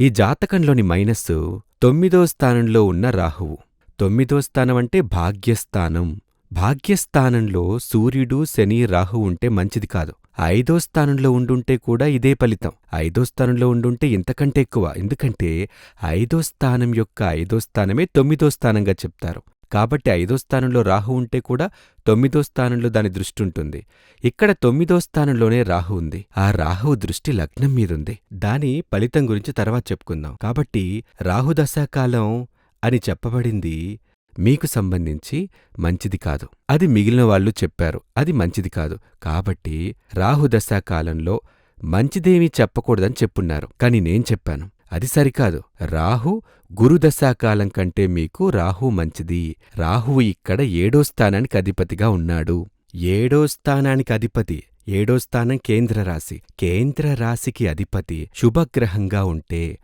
ఈ జాతకంలోని మైనస్సు తొమ్మిదో స్థానంలో ఉన్న రాహువు. తొమ్మిదో స్థానం అంటే భాగ్యస్థానం. భాగ్యస్థానంలో సూర్యుడు శని రాహు ఉంటే మంచిది కాదు. ఐదో స్థానంలో ఉండుంటే కూడా ఇదే ఫలితం. ఐదో స్థానంలో ఉండుంటే ఇంతకంటే ఎక్కువ. ఎందుకంటే ఐదో స్థానం యొక్క ఐదో స్థానమే తొమ్మిదో స్థానంగా చెప్తారు. కాబట్టి ఐదో స్థానంలో రాహు ఉంటే కూడా తొమ్మిదో స్థానంలో దాని దృష్టి ఉంటుంది ఇక్కడ తొమ్మిదో స్థానంలోనే రాహు ఉంది. ఆ రాహువు దృష్టి లగ్నం మీదుంది. దాని ఫలితం గురించి తర్వాత చెప్పుకుందాం. కాబట్టి రాహుదశాకాలం అని చెప్పబడింది మీకు సంబంధించి మంచిది కాదు. అది మిగిలిన వాళ్ళు చెప్పారు. అది మంచిది కాదు. కాబట్టి రాహుదశాకాలంలో మంచిదేమీ చెప్పకూడదని చెప్పున్నారు. కాని నేను చెప్పాను. అది సరికాదు. రాహు గురుదశాకాలం కంటే మీకు రాహు మంచిది. రాహువు ఇక్కడ ఏడో స్థానానికి అధిపతిగా ఉన్నాడు. ఏడో స్థానానికి అధిపతి ఏడో స్థానం కేంద్ర రాశి. కేంద్ర రాశికి అధిపతి శుభగ్రహంగా ఉంటే